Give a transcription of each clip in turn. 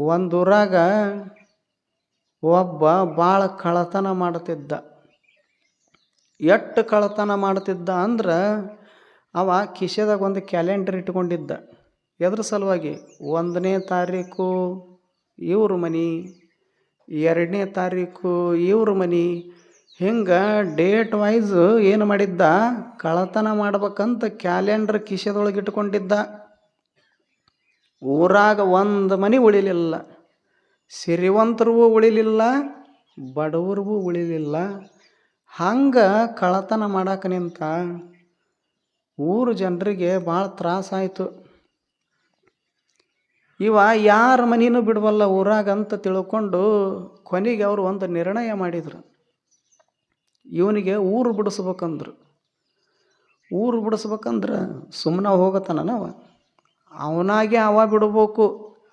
ಒಂದು ಒಬ್ಬ ಭಾಳ ಕಳ್ಳತನ ಮಾಡ್ತಿದ್ದ. ಎಷ್ಟು ಕಳ್ಳತನ ಮಾಡ್ತಿದ್ದ ಅಂದ್ರೆ ಅವ ಕಿಶೆದಾಗ ಒಂದು ಕ್ಯಾಲೆಂಡರ್ ಇಟ್ಕೊಂಡಿದ್ದ. ಎದ್ರ ಸಲುವಾಗಿ ಒಂದನೇ ತಾರೀಕು ಇವ್ರ ಮನೆ, ಎರಡನೇ ತಾರೀಕು ಇವ್ರ ಮನೆ, ಹಿಂಗೆ ಡೇಟ್ ವೈಸ್ ಏನು ಮಾಡಿದ್ದ? ಕಳ್ಳತನ ಮಾಡ್ಬೇಕಂತ ಕ್ಯಾಲೆಂಡ್ರ್ ಕಿಶೆದೊಳಗೆ ಇಟ್ಕೊಂಡಿದ್ದ. ಊರಾಗ ಒಂದು ಮನೆ ಉಳಿಲಿಲ್ಲ ಸಿರಿವಂತರಿಗೂ ಉಳಿಲಿಲ್ಲ ಬಡವ್ರಿಗೂ ಉಳಿಲಿಲ್ಲ. ಹಂಗೆ ಕಳ್ಳತನ ಮಾಡಕ್ಕೆ ನಿಂತ ಊರು ಜನರಿಗೆ ಭಾಳ ತ್ರಾಸಾಯಿತು. ಇವ ಯಾರ ಮನೇನೂ ಬಿಡವಲ್ಲ ಊರಾಗ ಅಂತ ತಿಳ್ಕೊಂಡು ಕೊನೆಗೆ ಅವರು ಒಂದು ನಿರ್ಣಯ ಮಾಡಿದರು. ಇವನಿಗೆ ಊರು ಬಿಡಿಸ್ಬೇಕಂದ್ರು. ಊರು ಬಿಡಿಸ್ಬೇಕಂದ್ರೆ ಸುಮ್ಮನೆ ಹೋಗತ್ತಾನವ ಅವನಾಗೆ ಅವ ಬಿಡಬೇಕು.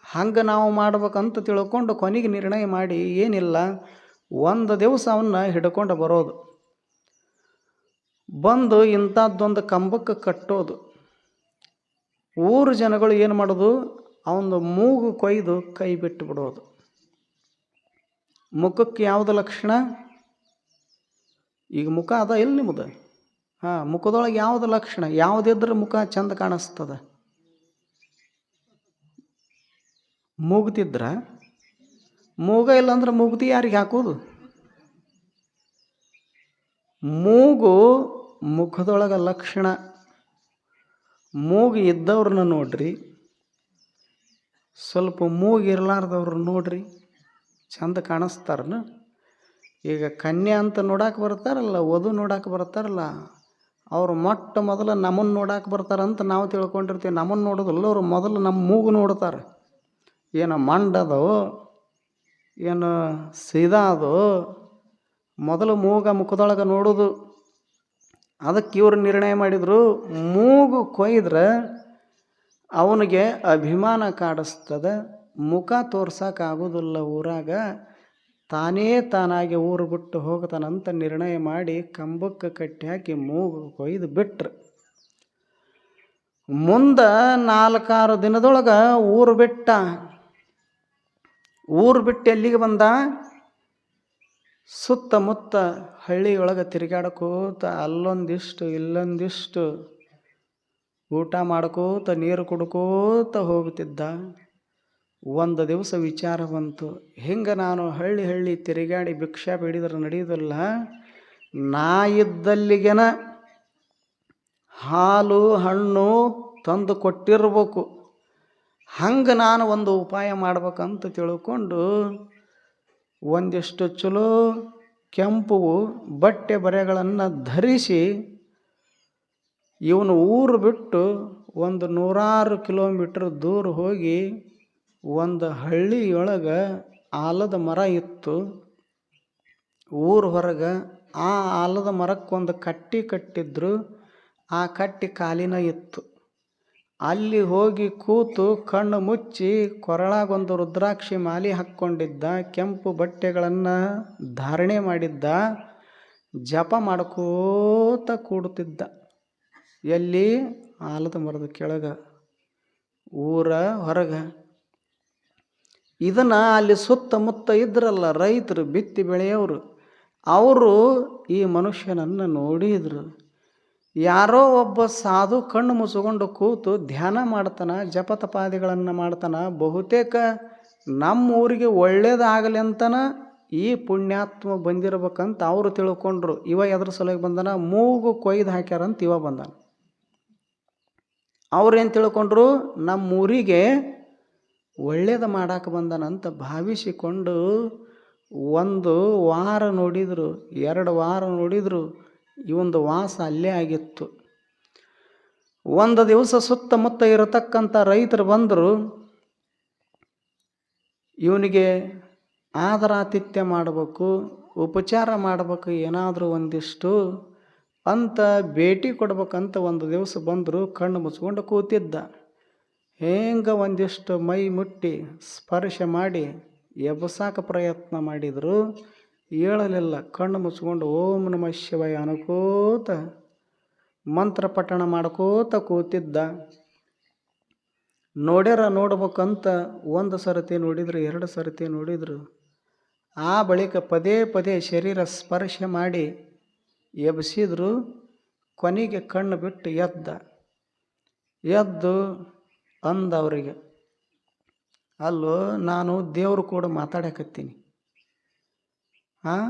ಹಂಗೆ ನಾವು ಮಾಡ್ಬೇಕಂತ ತಿಳ್ಕೊಂಡು ಕೊನೆಗೆ ನಿರ್ಣಯ ಮಾಡಿ ಏನಿಲ್ಲ, ಒಂದು ದಿವಸ ಅವನ್ನ ಹಿಡ್ಕೊಂಡು ಬರೋದು. ಬಂದು ಇಂಥದ್ದೊಂದು ಕಂಬಕ್ಕೆ ಕಟ್ಟೋದು. ಊರು ಜನಗಳು ಏನು ಮಾಡೋದು ಅವನು ಮೂಗು ಕೊಯ್ದು ಕೈ ಬಿಟ್ಟು ಬಿಡೋದು. ಮುಖಕ್ಕೆ ಯಾವುದು ಲಕ್ಷಣ? ಈಗ ಮುಖ ಅದ ಇಲ್ಲ ನಿಮ್ಮದು? ಹಾಂ, ಮುಖದೊಳಗೆ ಯಾವುದು ಲಕ್ಷಣ? ಯಾವುದಿದ್ರೆ ಮುಖ ಚಂದ ಕಾಣಿಸ್ತದ? ಮೂಗ್ತಿದ್ರ ಮೂಗ ಇಲ್ಲಾಂದ್ರೆ ಮೂಗ್ತಿ ಯಾರಿಗೆ ಹಾಕೋದು? ಮೂಗು ಮುಖದೊಳಗೆ ಲಕ್ಷಣ. ಮೂಗು ಇದ್ದವ್ರನ್ನ ನೋಡ್ರಿ. ಸ್ವಲ್ಪ ಮೂಗು ಇರಲಾರ್ದವ್ರು ನೋಡ್ರಿ. ಚಂದ ಕಾಣಿಸ್ತಾರನ. ಈಗ ಕನ್ಯೆ ಅಂತ ನೋಡಕ್ಕೆ ಬರ್ತಾರಲ್ಲ, ವಧು ನೋಡಕ್ಕೆ ಬರ್ತಾರಲ್ಲ, ಅವ್ರು ಮೊಟ್ಟ ಮೊದಲು ನಮ್ಮನ್ನು ನೋಡಕ್ಕೆ ಬರ್ತಾರಂತ ನಾವು ತಿಳ್ಕೊಂಡಿರ್ತೀವಿ. ನಮ್ಮನ್ನು ನೋಡೋದಲ್ಲ, ಅವರು ಮೊದಲು ನಮ್ಮ ಮೂಗು ನೋಡ್ತಾರೆ. ಏನು ಮಂಡದೋ ಏನು ಸೀದಾ ಅದು ಮೊದಲು ಮೂಗ ಮುಖದೊಳಗೆ ನೋಡೋದು. ಅದಕ್ಕೆ ಇವರು ನಿರ್ಣಯ ಮಾಡಿದರು, ಮೂಗು ಕೊಯ್ದ್ರೆ ಅವನಿಗೆ ಅಭಿಮಾನ ಕಾಡಿಸ್ತದೆ, ಮುಖ ತೋರ್ಸೋಕ್ಕಾಗೋದಿಲ್ಲ ಊರಾಗ, ತಾನೇ ತಾನಾಗಿ ಊರು ಬಿಟ್ಟು ಹೋಗ್ತಾನಂತ ನಿರ್ಣಯ ಮಾಡಿ ಕಂಬಕ್ಕೆ ಕಟ್ಟಿ ಹಾಕಿ ಮೂಗು ಕೊಯ್ದು ಬಿಟ್ರು. ಮುಂದೆ ನಾಲ್ಕಾರು ದಿನದೊಳಗೆ ಊರು ಬಿಟ್ಟ. ಊರು ಬಿಟ್ಟು ಎಲ್ಲಿಗೆ ಬಂದ? ಸುತ್ತಮುತ್ತ ಹಳ್ಳಿಯೊಳಗೆ ತಿರುಗಾಡ್ಕೋತ ಅಲ್ಲೊಂದಿಷ್ಟು ಇಲ್ಲೊಂದಿಷ್ಟು ಊಟ ಮಾಡ್ಕೋತ ನೀರು ಕುಡ್ಕೋತ ಹೋಗ್ತಿದ್ದ. ಒಂದು ದಿವಸ ವಿಚಾರ ಬಂತು. ಹಿಂಗೆ ನಾನು ಹಳ್ಳಿ ಹಳ್ಳಿ ತಿರುಗಾಡಿ ಭಿಕ್ಷಾ ಬೇಡಿದ್ರೆ ನಡೆಯೋದಿಲ್ಲ. ನಾ ಇದ್ದಲ್ಲಿಗೆನ ಹಾಲು ಹಣ್ಣು ತಂದು ಕೊಟ್ಟಿರ್ಬೇಕು. ಹಂಗೆ ನಾನು ಒಂದು ಉಪಾಯ ಮಾಡ್ಬೇಕಂತ ತಿಳ್ಕೊಂಡು ಒಂದಿಷ್ಟು ಚಲೋ ಕೆಂಪು ಬಟ್ಟೆ ಬರೆಗಳನ್ನು ಧರಿಸಿ ಇವನು ಊರು ಬಿಟ್ಟು ಒಂದು ನೂರಾರು ಕಿಲೋಮೀಟ್ರ್ ದೂರ ಹೋಗಿ ಒಂದು ಹಳ್ಳಿಯೊಳಗೆ ಆಲದ ಮರ ಇತ್ತು. ಊರು ಹೊರಗೆ ಆ ಆಲದ ಮರಕ್ಕೊಂದು ಕಟ್ಟಿ ಕಟ್ಟಿದ್ರು. ಆ ಕಟ್ಟಿ ಕಾಲಿನ ಇತ್ತು. ಅಲ್ಲಿ ಹೋಗಿ ಕೂತು ಕಣ್ಣು ಮುಚ್ಚಿ ಕೊರಳಾಗೊಂದು ರುದ್ರಾಕ್ಷಿ ಮಾಲಿ ಹಾಕ್ಕೊಂಡಿದ್ದ, ಕೆಂಪು ಬಟ್ಟೆಗಳನ್ನು ಧಾರಣೆ ಮಾಡಿದ್ದ, ಜಪ ಮಾಡ್ಕೋತ ಕೂಡುತ್ತಿದ್ದ. ಎಲ್ಲಿ? ಆಲದ ಮರದ ಕೆಳಗೆ, ಊರ ಹೊರಗೆ. ಇದನ್ನು ಅಲ್ಲಿ ಸುತ್ತಮುತ್ತ ಇದ್ರಲ್ಲ ರೈತರು, ಬಿತ್ತಿ ಬೆಳೆಯವರು, ಅವರು ಈ ಮನುಷ್ಯನನ್ನು ನೋಡಿದ್ರು. ಯಾರೋ ಒಬ್ಬ ಸಾಧು ಕಣ್ಣು ಮುಸುಗೊಂಡು ಕೂತು ಧ್ಯಾನ ಮಾಡ್ತಾನ ಜಪತಪಾದಿಗಳನ್ನು ಮಾಡ್ತಾನ, ಬಹುತೇಕ ನಮ್ಮ ಊರಿಗೆ ಒಳ್ಳೇದಾಗಲಿ ಅಂತನ ಈ ಪುಣ್ಯಾತ್ಮ ಬಂದಿರಬೇಕಂತ ಅವರು ತಿಳ್ಕೊಂಡ್ರು. ಇವ ಎದ್ರ ಸಲುವಾಗಿ ಬಂದನ? ಮೂಗು ಕೊಯ್ದು ಹಾಕ್ಯಾರಂತ ಇವ ಬಂದಾನ. ಅವ್ರೇನು ತಿಳ್ಕೊಂಡ್ರು? ನಮ್ಮ ಊರಿಗೆ ಒಳ್ಳೇದು ಮಾಡಕ್ಕೆ ಬಂದನಂತ ಭಾವಿಸಿಕೊಂಡು ಒಂದು ವಾರ ನೋಡಿದರು, ಎರಡು ವಾರ ನೋಡಿದರು. ಇವಂದು ವಾಸ ಅಲ್ಲೇ ಆಗಿತ್ತು. ಒಂದು ದಿವಸ ಸುತ್ತಮುತ್ತ ಇರತಕ್ಕಂಥ ರೈತರು ಬಂದರು, ಇವನಿಗೆ ಆದರಾತಿಥ್ಯ ಮಾಡಬೇಕು, ಉಪಚಾರ ಮಾಡಬೇಕು, ಏನಾದರೂ ಒಂದಿಷ್ಟು ಅಂತ ಭೇಟಿ ಕೊಡ್ಬೇಕಂತ ಒಂದು ದಿವಸ ಬಂದರು, ಕಣ್ಣು ಮುಚ್ಕೊಂಡು ಕೂತಿದ್ದ. ಹೆಂಗೆ ಒಂದಿಷ್ಟು ಮೈ ಮುಟ್ಟಿ ಸ್ಪರ್ಶ ಮಾಡಿ ಎಬ್ಸಾಕ ಪ್ರಯತ್ನ ಮಾಡಿದರು ಏಳಲಿಲ್ಲ. ಕಣ್ಣು ಮುಚ್ಕೊಂಡು ಓಂ ನಮ ಶಿವಾಯ ಅನ್ಕೋತ ಮಂತ್ರ ಪಠಣ ಮಾಡ್ಕೋತ ಕೂತಿದ್ದ. ನೋಡ್ಯಾರ ನೋಡ್ಬೇಕಂತ ಒಂದು ಸರತಿ ನೋಡಿದ್ರು, ಎರಡು ಸರತಿ ನೋಡಿದ್ರು. ಆ ಬಳಿಕ ಪದೇ ಪದೇ ಶರೀರ ಸ್ಪರ್ಶ ಮಾಡಿ ಎಬ್ಸಿದ್ರು, ಕೊನೆಗೆ ಕಣ್ಣು ಬಿಟ್ಟು ಎದ್ದ. ಎದ್ದು ಅಂದವರಿಗೆ ಅಲ್ಲೋ, ನಾನು ದೇವರು ಕೂಡ ಮಾತಾಡಕತ್ತೀನಿ. ಹಾಂ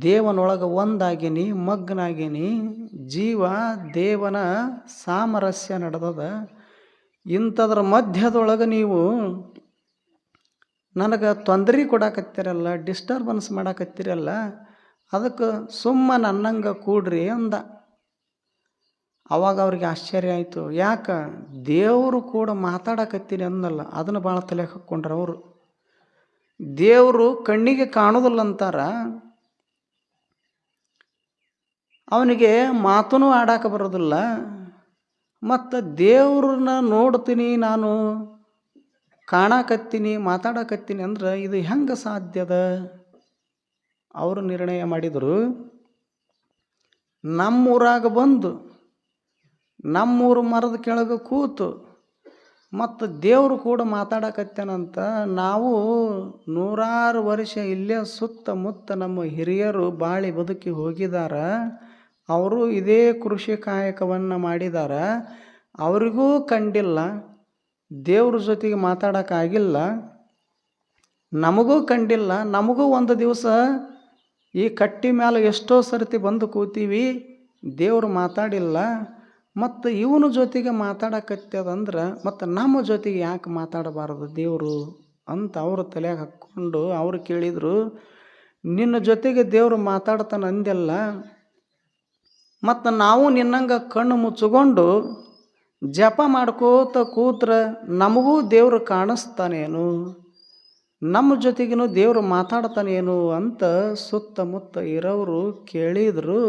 ದೇವನೊಳಗೆ ಒಂದಾಗೀನಿ, ಮಗ್ನಾಗೀನಿ, ಜೀವ ದೇವನ ಸಾಮರಸ್ಯ ನಡೆದದ. ಇಂಥದ್ರ ಮಧ್ಯದೊಳಗೆ ನೀವು ನನಗೆ ತೊಂದರೆ ಕೊಡಾಕತ್ತಿರಲ್ಲ ಡಿಸ್ಟರ್ಬನ್ಸ್ ಮಾಡಾಕತ್ತಿರಲ್ಲ, ಅದಕ್ಕೆ ಸುಮ್ಮ ನನ್ನಂಗೆ ಕೂಡ್ರಿ ಅಂದ. ಅವಾಗ ಅವ್ರಿಗೆ ಆಶ್ಚರ್ಯ ಆಯಿತು. ಯಾಕೆ? ದೇವರು ಕೂಡ ಮಾತಾಡಕತ್ತೀನಿ ಅಂದಲ್ಲ ಅದನ್ನು ಭಾಳ ತಲೆ ಹಾಕ್ಕೊಂಡ್ರು ಅವರು ದೇವರು ಕಣ್ಣಿಗೆ ಕಾಣೋದಿಲ್ಲ ಅಂತಾರ ಅವನಿಗೆ ಮಾತೂ ಆಡಾಕ ಬರೋದಿಲ್ಲ. ಮತ್ತು ದೇವ್ರನ್ನ ನೋಡ್ತೀನಿ ನಾನು, ಕಾಣಾಕತ್ತೀನಿ, ಮಾತಾಡಕತ್ತೀನಿ ಅಂದ್ರೆ ಇದು ಹೆಂಗೆ ಸಾಧ್ಯದ ಅವರು ನಿರ್ಣಯ ಮಾಡಿದರು, ನಮ್ಮೂರಾಗ ಬಂದು, ನಮ್ಮೂರು ಮರದ ಕೆಳಗೆ ಕೂತು ಮತ್ತು ದೇವರು ಕೂಡ ಮಾತಾಡಕತ್ತೇನಂತ ನಾವು ನೂರಾರು ವರ್ಷ ಇಲ್ಲೇ ಸುತ್ತಮುತ್ತ ನಮ್ಮ ಹಿರಿಯರು ಬಾಳಿ ಬದುಕಿ ಹೋಗಿದಾರ. ಅವರು ಇದೇ ಕೃಷಿ ಕಾಯಕವನ್ನು ಮಾಡಿದಾರ. ಅವರಿಗೂ ಕಂಡಿಲ್ಲ. ದೇವ್ರ ಜೊತೆಗೆ ಮಾತಾಡೋಕ್ಕಾಗಿಲ್ಲ ನಮಗೂ ಕಂಡಿಲ್ಲ. ನಮಗೂ ಒಂದು ದಿವಸ ಈ ಕಟ್ಟಿ ಮೇಲೆ ಎಷ್ಟೋ ಸರ್ತಿ ಬಂದು ಕೂತೀವಿ. ದೇವ್ರು ಮಾತಾಡಿಲ್ಲ. ಮತ್ತು ಇವನ ಜೊತೆಗೆ ಮಾತಾಡಕತ್ತದಂದ್ರೆ ಮತ್ತು ನಮ್ಮ ಜೊತೆಗೆ ಯಾಕೆ ಮಾತಾಡಬಾರದು ದೇವರು ಅಂತ ಅವರು ತಲೆಯಾಗ ಹಾಕ್ಕೊಂಡು ಅವ್ರು ಕೇಳಿದರು, ನಿನ್ನ ಜೊತೆಗೆ ದೇವರು ಮಾತಾಡ್ತಾನೆ ಅಂದೆಲ್ಲ ಮತ್ತು ನಾವು ನಿನ್ನಂಗೆ ಕಣ್ಣು ಮುಚ್ಚಿಕೊಂಡು ಜಪ ಮಾಡ್ಕೋತ ಕೂತ್ರೆ ನಮಗೂ ದೇವರು ಕಾಣಿಸ್ತಾನೇನು, ನಮ್ಮ ಜೊತೆಗಿನೂ ದೇವರು ಮಾತಾಡ್ತಾನೇನು ಅಂತ ಸುತ್ತಮುತ್ತ ಇರೋರು ಕೇಳಿದರು.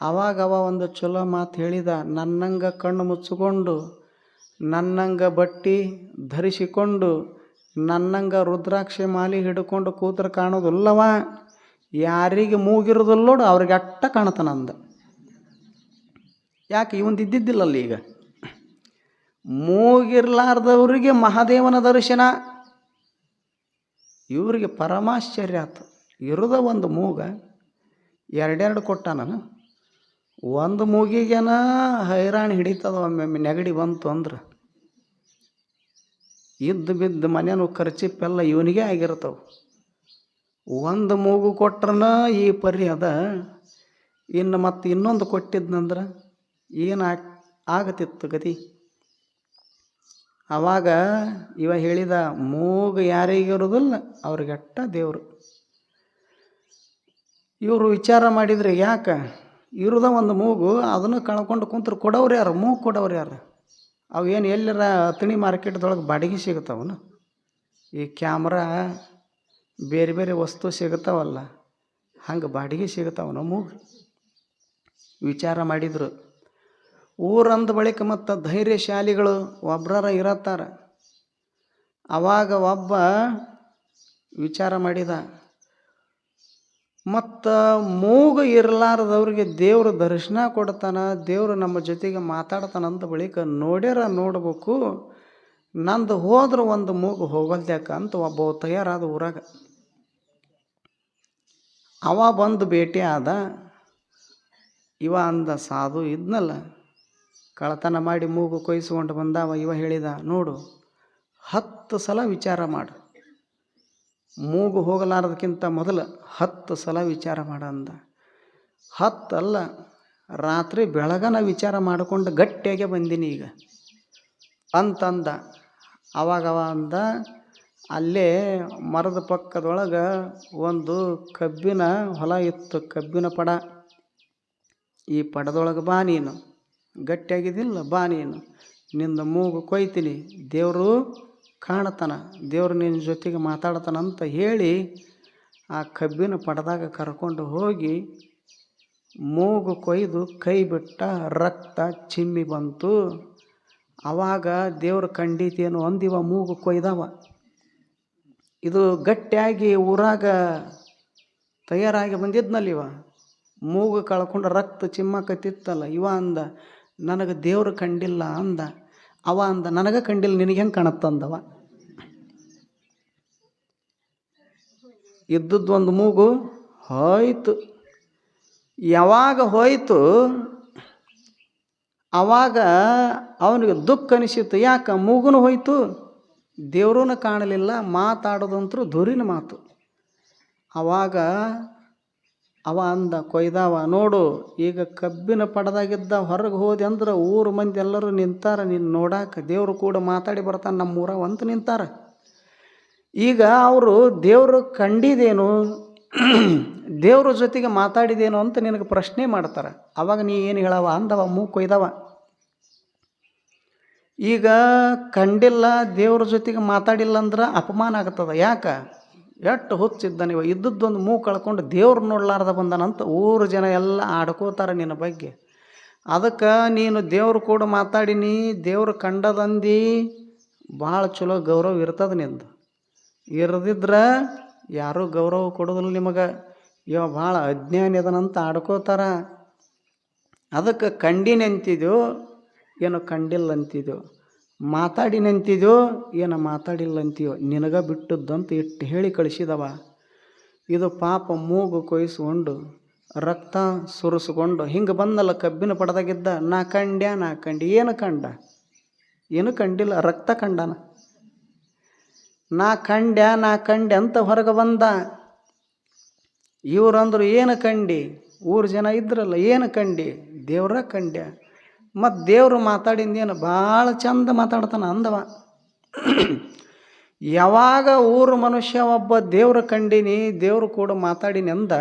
ಅವಾಗ ಅವ ಒಂದು ಚಲೋ ಮಾತು ಹೇಳಿದ, ನನ್ನಂಗೆ ಕಣ್ಣು ಮುಚ್ಚಿಕೊಂಡು, ನನ್ನಂಗೆ ಬಟ್ಟಿ ಧರಿಸಿಕೊಂಡು, ನನ್ನಂಗೆ ರುದ್ರಾಕ್ಷಿ ಮಾಲಿ ಹಿಡ್ಕೊಂಡು ಕೂತ್ರೆ ಕಾಣೋದಿಲ್ಲವ? ಯಾರಿಗೆ ಮೂಗಿರೋದಿಲ್ಲ ನೋಡು, ಅವ್ರಿಗೆ ಅಟ್ಟ ಕಾಣ್ತಾನಂದ ಯಾಕೆ, ಇವಂದು ಇದ್ದಿದ್ದಿಲ್ಲಲ್ಲ ಈಗ? ಮೂಗಿರ್ಲಾರ್ದವ್ರಿಗೆ ಮಹಾದೇವನ ದರ್ಶನ. ಇವರಿಗೆ ಪರಮಾಶ್ಚರ್ಯ ಆತು. ಇರೋದ ಒಂದು ಮೂಗ, ಎರಡೆರಡು ಕೊಟ್ಟ ನಾನು ಒಂದು ಮೂಗಿಗೆನ ಹೈರಾಣ ಹಿಡಿತದ ಒಮ್ಮೊಮ್ಮೆ ನೆಗಡಿ ಬಂತು ಅಂದ್ರೆ. ಇದ್ದು ಬಿದ್ದು ಮನೇನು ಖರ್ಚಿಪ್ಪೆಲ್ಲ ಇವನಿಗೆ ಆಗಿರ್ತವೆ ಒಂದು ಮೂಗು ಕೊಟ್ರನ ಈ ಪರಿ ಅದ. ಇನ್ನು ಮತ್ತು ಇನ್ನೊಂದು ಕೊಟ್ಟಿದ್ನಂದ್ರೆ ಏನು ಆಗ್, ಆಗತಿತ್ತು ಗತಿ? ಆವಾಗ ಇವ ಹೇಳಿದ, ಮೂಗು ಯಾರಿಗಿರೋದಿಲ್ಲ, ಅವ್ರಿಗೆಟ್ಟ ದೇವರು. ಇವರು ವಿಚಾರ ಮಾಡಿದ್ರೆ ಯಾಕೆ? ಇರೋದ ಒಂದು ಮೂಗು, ಅದನ್ನು ಕಳ್ಕೊಂಡು ಕುಂತ್ರು ಕೊಡೋರು ಯಾರು? ಮೂಗು ಕೊಡೋರು ಯಾರು? ಅವು ಏನು ಎಲ್ಲರ ಅತಣಿ ಮಾರ್ಕೆಟ್ದೊಳಗೆ ಬಾಡಿಗೆ ಸಿಗುತ್ತವನು? ಈ ಕ್ಯಾಮ್ರಾ ಬೇರೆ ಬೇರೆ ವಸ್ತು ಸಿಗುತ್ತಾವಲ್ಲ, ಹಂಗೆ ಬಾಡಿಗೆ ಸಿಗುತ್ತವನು ಮೂಗು. ವಿಚಾರ ಮಾಡಿದರು. ಊರಂದ ಬಳಿಕ ಮತ್ತು ಧೈರ್ಯಶಾಲಿಗಳು ಒಬ್ರರ ಇರತ್ತಾರ. ಅವಾಗ ಒಬ್ಬ ವಿಚಾರ ಮಾಡಿದ ಮತ್ತು ಮೂಗು ಇರಲಾರದವ್ರಿಗೆ ದೇವ್ರ ದರ್ಶನ ಕೊಡ್ತಾನೆ, ದೇವರು ನಮ್ಮ ಜೊತೆಗೆ ಮಾತಾಡ್ತಾನಂತ ಬಳಿಕ ನೋಡ್ಯಾರ, ನೋಡ್ಬೇಕು. ನಂದು ಹೋದ್ರೆ ಒಂದು ಮೂಗು ಹೋಗಲ್ದ್ಯಾಕ ಅಂತ ಒಬ್ಬ ತಯಾರಾದ ಊರಾಗ. ಅವ ಬಂದು ಭೇಟಿ ಆದ. ಇವ ಅಂದ, ಸಾಧು, ಇದ್ನಲ್ಲ. ಕಳತನ ಮಾಡಿ ಮೂಗು ಕೊಯ್ಸ್ಕೊಂಡು ಅವ ಇವ ಹೇಳಿದ. ನೋಡು, ಹತ್ತು ಸಲ ವಿಚಾರ ಮಾಡು. ಮೂಗು ಹೋಗಲಾರದಕ್ಕಿಂತ ಮೊದಲು ಹತ್ತು ಸಲ ವಿಚಾರ ಮಾಡ ಅಂದ. ಹತ್ತಲ್ಲ ರಾತ್ರಿ ಬೆಳಗನ ವಿಚಾರ ಮಾಡಿಕೊಂಡು ಗಟ್ಟಿಯಾಗೆ ಬಂದೀನಿ ಈಗ. ಅಂತಂದ. ಅವಾಗವ ಅಂದ, ಅಲ್ಲೇ ಮರದ ಪಕ್ಕದೊಳಗೆ ಒಂದು ಕಬ್ಬಿನ ಹೊಲ ಇತ್ತು, ಕಬ್ಬಿನ ಪಡ. ಈ ಪಡದೊಳಗೆ ಬಾ ನೀನು. ಗಟ್ಟಿಯಾಗಿದ್ದಿಲ್ಲ, ಬಾ ನೀನು. ನಿಂದ ಮೂಗು ಕೊಯ್ತೀನಿ. ದೇವರು ಕಾಣ್ತಾನ, ದೇವ್ರು ನಿನ್ನ ಜೊತೆಗೆ ಮಾತಾಡ್ತಾನಂತ ಹೇಳಿ ಆ ಕಬ್ಬಿನ ಪಡದಾಗ ಕರ್ಕೊಂಡು ಹೋಗಿ ಮೂಗು ಕೊಯ್ದು ಕೈ ಬಿಟ್ಟ ರಕ್ತ ಚಿಮ್ಮಿ ಬಂತು. ಆವಾಗ ದೇವ್ರ ಖಂಡಿತೇನು ಅಂದಿವ, ಮೂಗು ಕೊಯ್ದವ. ಇದು ಗಟ್ಟಿಯಾಗಿ ಊರಾಗ ತಯಾರಾಗಿ ಬಂದಿದ್ನಲ್ಲ ಇವ ಮೂಗು ಕಳ್ಕೊಂಡು ರಕ್ತ ಚಿಮ್ಮಕತ್ತಿತ್ತಲ್ಲ, ಇವ ಅಂದ, ನನಗೆ ದೇವ್ರು ಕಂಡಿಲ್ಲ ಅಂದ. ಅವ ಅಂದ, ನನಗೆ ಕಂಡಿಲ್ಲ, ನಿನಗೆ ಹೆಂಗೆ ಕಾಣತ್ತಂದವ ಇದ್ದದ್ದು ಒಂದು ಮೂಗು ಹೋಯ್ತು. ಯಾವಾಗ ಹೋಯ್ತು? ಅವಾಗ ಅವನಿಗೆ ದುಃಖ ಅನಿಸಿತು ಯಾಕೆ? ಮೂಗುನು ಹೋಯ್ತು. ದೇವ್ರೂ ಕಾಣಲಿಲ್ಲ. ಮಾತಾಡೋದಂತರೂ ಧುರಿನ ಮಾತು. ಅವಾಗ ಅವ ಅಂದ, ಕೊಯ್ದಾವ, ನೋಡು, ಈಗ ಕಬ್ಬಿನ ಪಡದಾಗಿದ್ದ ಹೊರಗೆ ಹೋದೆ ಅಂದ್ರೆ ಊರು ಮಂದಿ ಎಲ್ಲರೂ ನಿಂತಾರ ನಿನ್ನ ನೋಡಾಕ ದೇವರು ಕೂಡ ಮಾತಾಡಿ ಬರ್ತಾನೆ ನಮ್ಮ ಊರಾಗ ಅಂತ ನಿಂತಾರ. ಈಗ ಅವರು, ದೇವರು ಕಂಡಿದೇನು, ದೇವ್ರ ಜೊತೆಗೆ ಮಾತಾಡಿದೇನು ಅಂತ ನಿನಗೆ ಪ್ರಶ್ನೆ ಮಾಡ್ತಾರೆ. ಅವಾಗ ನೀ ಏನು ಹೇಳವ? ಅಂದವ ಮೂಗು ಕೊಯ್ದವ. ಈಗ ಕಂಡಿಲ್ಲ, ದೇವ್ರ ಜೊತೆಗೆ ಮಾತಾಡಿಲ್ಲ ಅಂದ್ರೆ ಅಪಮಾನ ಆಗ್ತದ. ಯಾಕೆ? ಎಷ್ಟು ಹುಚ್ಚಿದ್ದ ಇವ ಇದ್ದದ್ದೊಂದು ಮೂ ಕಳ್ಕೊಂಡು ದೇವ್ರು ನೋಡ್ಲಾರ್ದ ಬಂದನಂತ ಊರು ಜನ ಎಲ್ಲ ಆಡ್ಕೋತಾರೆ ನಿನ್ನ ಬಗ್ಗೆ. ಅದಕ್ಕೆ ನೀನು ದೇವ್ರು ಕೂಡ ಮಾತಾಡಿನಿ ದೇವ್ರು ಕಂಡದಂದು ಭಾಳ ಚಲೋ ಗೌರವ ಇರ್ತದೆ ನಿಂದು. ಇರದಿದ್ರೆ ಯಾರೂ ಗೌರವ ಕೊಡೋದಿಲ್ಲ ನಿಮಗೆ. ಇವ ಭಾಳ ಅಜ್ಞಾನ ಇದನಂತ ಆಡ್ಕೋತಾರ. ಅದಕ್ಕೆ ಕಂಡಿನಿ ಏನು ಕಂಡಿಲ್ಲ ಅಂತಿದ್ಯೋ. ಮಾತಾಡಿನ ಏನು ಏನೋ ಮಾತಾಡಿಲ್ಲ ಅಂತೀಯೋ ನಿನಗ ಬಿಟ್ಟದ್ದಂತ ಇಟ್ಟು ಹೇಳಿ ಕಳಿಸಿದವ. ಇದು ಪಾಪ ಮೂಗು ಕೊಯ್ಸ್ಕೊಂಡು, ರಕ್ತ ಸುರಿಸ್ಕೊಂಡು, ಹಿಂಗೆ ಬಂದಲ್ಲ ಕಬ್ಬಿನ ಪಡೆದಾಗಿದ್ದ, ನಾ ಕಂಡ್ಯ, ನಾ ಕಂಡಿ ಏನು ಕಂಡ? ಏನು ಕಂಡಿಲ್ಲ, ರಕ್ತ ಕಂಡನ. ನಾ ಕಂಡ್ಯ, ನಾ ಕಂಡೆ ಅಂತ ಹೊರಗೆ ಬಂದ. ಇವ್ರಂದ್ರು ಏನು ಕಂಡಿ? ಊರು ಜನ ಇದ್ರಲ್ಲ, ಏನು ಕಂಡಿ? ದೇವ್ರ ಕಂಡ್ಯ. ಮತ್ತು ದೇವ್ರು ಮಾತಾಡಿಂದೇನು ಭಾಳ ಚಂದ ಮಾತಾಡ್ತಾನ ಅಂದವ. ಯಾವಾಗ ಊರು ಮನುಷ್ಯ ಒಬ್ಬ ದೇವ್ರ ಕಂಡಿನಿ, ದೇವರು ಕೂಡ ಮಾತಾಡಿನಿ ಅಂದ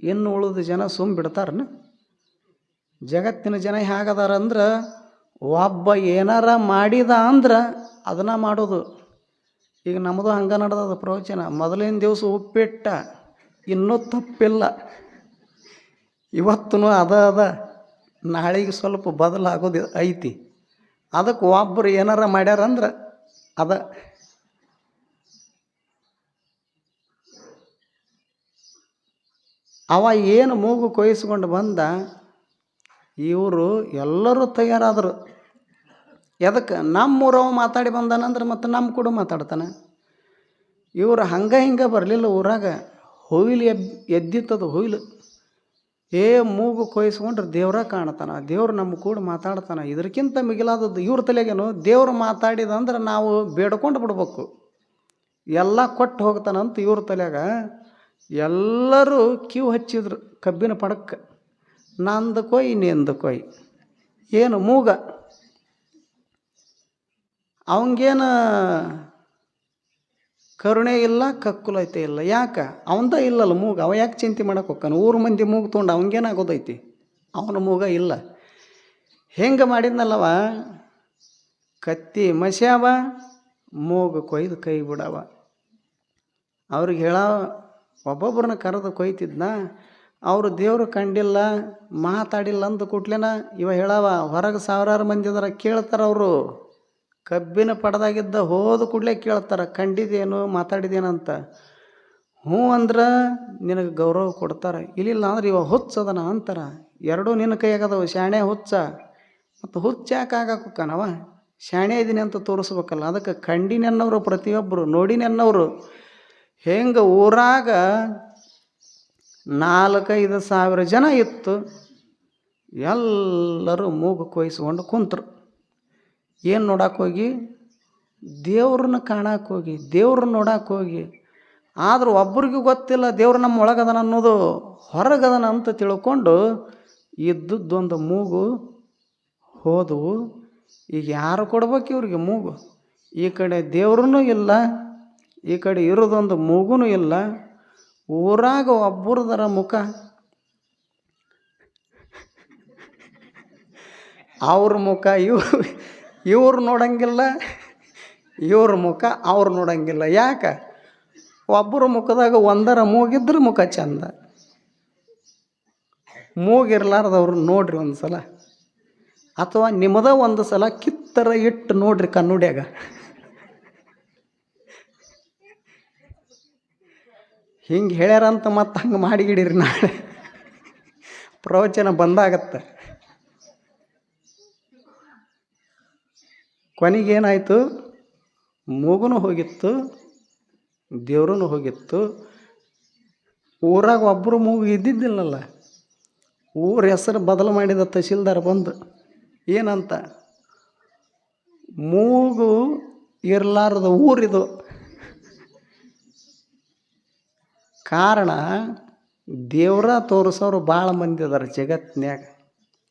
ಇನ್ನು ಉಳಿದ ಜನ ಸುಮ್ ಬಿಡ್ತಾರನ. ಜಗತ್ತಿನ ಜನ ಹೇಗದಾರ ಅಂದ್ರೆ, ಒಬ್ಬ ಏನಾರ ಮಾಡಿದ ಅಂದ್ರೆ ಅದನ್ನ ಮಾಡೋದು. ಈಗ ನಮ್ಮದು ಹಂಗೆ ನಡೆದದ ಪ್ರವಚನ, ಮೊದಲಿನ ದಿವಸ ಉಪ್ಪಿಟ್ಟ, ಇನ್ನೂ ತಪ್ಪಿಲ್ಲ. ಇವತ್ತೂ ಅದ ಅದ. ನಾಳೆಗೆ ಸ್ವಲ್ಪ ಬದಲಾಗೋದು ಐತಿ. ಅದಕ್ಕೆ ಒಬ್ಬರು ಏನಾರ ಮಾಡ್ಯಾರಂದ್ರೆ ಅದ ಅವ ಏನು ಮೂಗು ಕೊಯ್ಸ್ಕೊಂಡು ಬಂದ, ಇವರು ಎಲ್ಲರೂ ತಯಾರಾದರು. ಎದಕ್ಕೆ ನಮ್ಮೂರವ ಮಾತಾಡಿ ಬಂದಾನಂದ್ರೆ ಮತ್ತು ನಮ್ಮ ಕೂಡ ಮಾತಾಡ್ತಾನೆ. ಇವರು ಹಂಗೆ ಹಿಂಗೆ ಬರಲಿಲ್ಲ ಊರಾಗ, ಹುಯಿಲು ಎಬ್ ಎದ್ದಿತ್ತದು ಹೊಯ್ಲು. ಏ ಮೂಗು ಕೊಯ್ಸ್ಕೊಂಡ್ರೆ ದೇವ್ರ ಕಾಣ್ತಾನೆ, ದೇವ್ರು ನಮ್ಮ ಕೂಡ ಮಾತಾಡ್ತಾನೆ. ಇದಕ್ಕಿಂತ ಮಿಗಿಲಾದದ್ದು ಇವ್ರ ತಲೆಗೇನು? ದೇವ್ರು ಮಾತಾಡಿದಂದ್ರೆ ನಾವು ಬೇಡ್ಕೊಂಡು ಬಿಡ್ಬೇಕು. ಎಲ್ಲ ಕೊಟ್ಟು ಹೋಗ್ತಾನಂತ ಇವ್ರ ತಲೆಯಾಗ. ಎಲ್ಲರೂ ಕ್ಯೂ ಹಚ್ಚಿದ್ರು ಕಬ್ಬಿನ ಪಡಕ್ಕೆ. ನಂದು ಕೊಯ್, ನಿಂದು ಕೊಯ್. ಏನು ಮೂಗ? ಅವಂಗೇನು ಕರುಣೆ ಇಲ್ಲ, ಕಕ್ಕುಲೈತೆ ಇಲ್ಲ. ಯಾಕೆ? ಅವಂದ ಇಲ್ಲಲ್ಲ ಮೂಗ. ಅವ ಯಾಕೆ ಚಿಂತೆ ಮಾಡಕ್ಕೆ ಹೋಗ್ತಾನೆ? ಊರು ಮಂದಿ ಮೂಗು ತೊಗೊಂಡು ಅವಂಗೇನಾಗೋದೈತಿ? ಅವನ ಮೂಗ ಇಲ್ಲ. ಹೆಂಗೆ ಮಾಡಿದ್ನಲ್ಲವ? ಕತ್ತಿ ಮಸ್ಯಾವ, ಮೂಗು ಕೊಯ್ದು ಕೈ ಬಿಡವ. ಅವ್ರಿಗೆ ಹೇಳ ಒಬ್ಬೊಬ್ಬರನ್ನ ಕರೆದು ಕೊಯ್ತಿದ್ನ. ಅವರು ದೇವರು ಕಂಡಿಲ್ಲ, ಮಾತಾಡಿಲ್ಲ ಅಂದ ಕೂಟ್ಲೇನ ಇವ ಹೇಳವ, ಹೊರಗೆ ಸಾವಿರಾರು ಮಂದಿ ಅದರ ಕೇಳ್ತಾರ ಅವರು. ಕಬ್ಬಿನ ಪಡದಾಗಿದ್ದ ಹೋದ ಕೂಡಲೇ ಕೇಳ್ತಾರೆ ಕಂಡಿದ್ದೇನು ಮಾತಾಡಿದೇನಂತ ಹ್ಞೂ ಅಂದ್ರೆ ನಿನಗೆ ಗೌರವ ಕೊಡ್ತಾರೆ. ಇಲ್ಲಿಲ್ಲ ಅಂದ್ರೆ ಇವ ಹುಚ್ಚದನ ಅಂತಾರೆ. ಎರಡೂ ನಿನ್ನ ಕೈಯಾಗದವು, ಶಾಣೆ ಹುಚ್ಚ. ಮತ್ತು ಹುಚ್ಚ ಯಾಕೆ ಆಗಾಕನವ ಶಾಣೆ ಇದೀನಿ ಅಂತ ತೋರಿಸ್ಬೇಕಲ್ಲ, ಅದಕ್ಕೆ ಕಂಡಿನೆನ್ನವರು ಪ್ರತಿಯೊಬ್ಬರು ನೋಡಿನೆನ್ನವರು ಹೆಂಗೆ ಊರಾಗ ನಾಲ್ಕೈದು ಸಾವಿರ ಜನ ಇತ್ತು, ಎಲ್ಲರೂ ಮೂಗು ಕೊಯ್ಸ್ಕೊಂಡು ಕುಂತರು. ಏನು ನೋಡಕ್ಕೆ ಹೋಗಿ? ದೇವ್ರನ್ನ ಕಾಣಕ್ಕೆ ಹೋಗಿ, ದೇವ್ರನ್ನ ನೋಡಕ್ಕೆ ಹೋಗಿ. ಆದ್ರೆ ಒಬ್ರಿಗೂ ಗೊತ್ತಿಲ್ಲ ದೇವ್ರು ನಮ್ಮ ಒಳಗದನ ಅನ್ನೋದು ಹೊರಗದನ ಅಂತ ತಿಳ್ಕೊಂಡು ಇದ್ದದ್ದೊಂದು ಮೂಗು ಹೋದವು. ಈಗ ಯಾರು ಕೊಡ್ಬೇಕು ಇವ್ರಿಗೆ ಮೂಗು? ಈ ಕಡೆ ದೇವ್ರೂ ಇಲ್ಲ, ಈ ಕಡೆ ಇರೋದೊಂದು ಮೂಗೂ ಇಲ್ಲ. ಊರಾಗ ಒಬ್ಬರದರ ಮುಖ. ಅವ್ರ ಮುಖ ಇವ್ರು ಇವ್ರು ನೋಡಂಗಿಲ್ಲ, ಇವ್ರ ಮುಖ ಅವ್ರು ನೋಡಂಗಿಲ್ಲ. ಯಾಕೆ? ಒಬ್ಬರ ಮುಖದಾಗ ಒಂದರ ಮೂಗಿದ್ರೆ ಮುಖ ಚಂದ. ಮೂಗಿರ್ಲಾರ್ದವ್ರು ನೋಡ್ರಿ ಒಂದು ಸಲ. ಅಥವಾ ನಿಮ್ಮದ ಒಂದು ಸಲ ಕಿತ್ತರ ಇಟ್ಟು ನೋಡ್ರಿ ಕನ್ನುಡ್ಯಾಗ. ಹಿಂಗೆ ಹೇಳ್ಯಾರಂತ ಮತ್ತೆ ಹಂಗೆ ಮಾಡಿಗಿಡಿರಿ ನಾಳೆ. ಪ್ರವಚನ ಬಂದಾಗತ್ತೆ. ಕೊನೆಗೇನಾಯಿತು? ಮಗುನೂ ಹೋಗಿತ್ತು ದೇವ್ರೂ ಹೋಗಿತ್ತು. ಊರಾಗ ಒಬ್ಬರು ಮೂಗು ಇದ್ದಿದ್ದಿಲ್ಲಲ್ಲ. ಊರ ಹೆಸರು ಬದಲು ಮಾಡಿದ ತಹಸೀಲ್ದಾರ್ ಬಂದು, ಏನಂತ? ಮೂಗು ಇರಲಾರದ ಊರಿದು. ಕಾರಣ, ದೇವ್ರ ತೋರಿಸೋರು ಭಾಳ ಮಂದಿ ಅದಾರ ಜಗತ್ತಿನ್ಯಾಗ